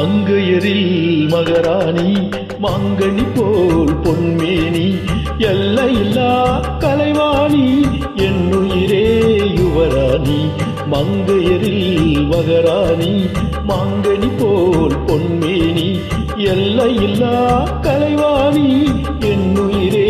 மங்கையரில் மகராணி மாங்கனி போல் பொன்மேனி எல்லையில்லா கலைவாணி என்னுயிரே யுவராணி மங்கையரில் மகராணி மாங்கனி போல் பொன்மேனி எல்லையில்லா கலைவாணி என்னுயிரே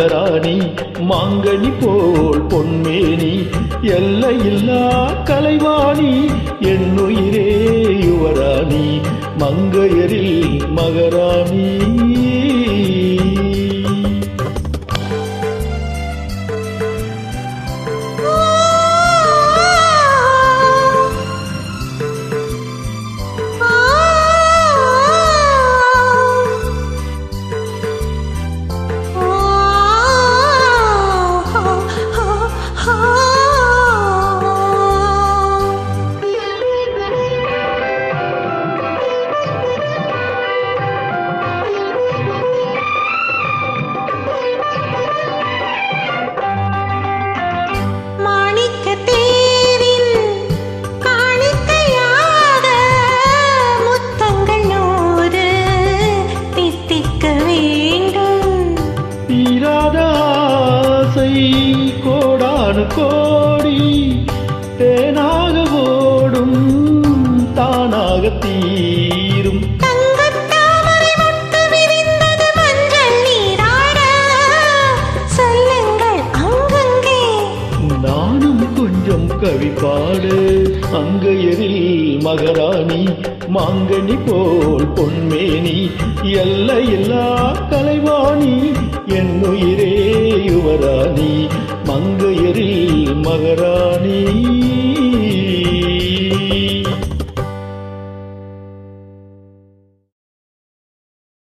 மகராணி மாங்கனி போல் பொன்மேனி எல்லையில்லா கலைவாணி என்னுயிரே யுவராணி மங்கையரில் மகராணி. தீராத ஆசை கோடானு கோடி தேனாக ஓடும் தானாக தீரும். நானும் கொஞ்சம் கவி பாடு அங்கையரில் மகராணி மாங்கனி போல் பொன்மேனி எல்லையில்லா রানী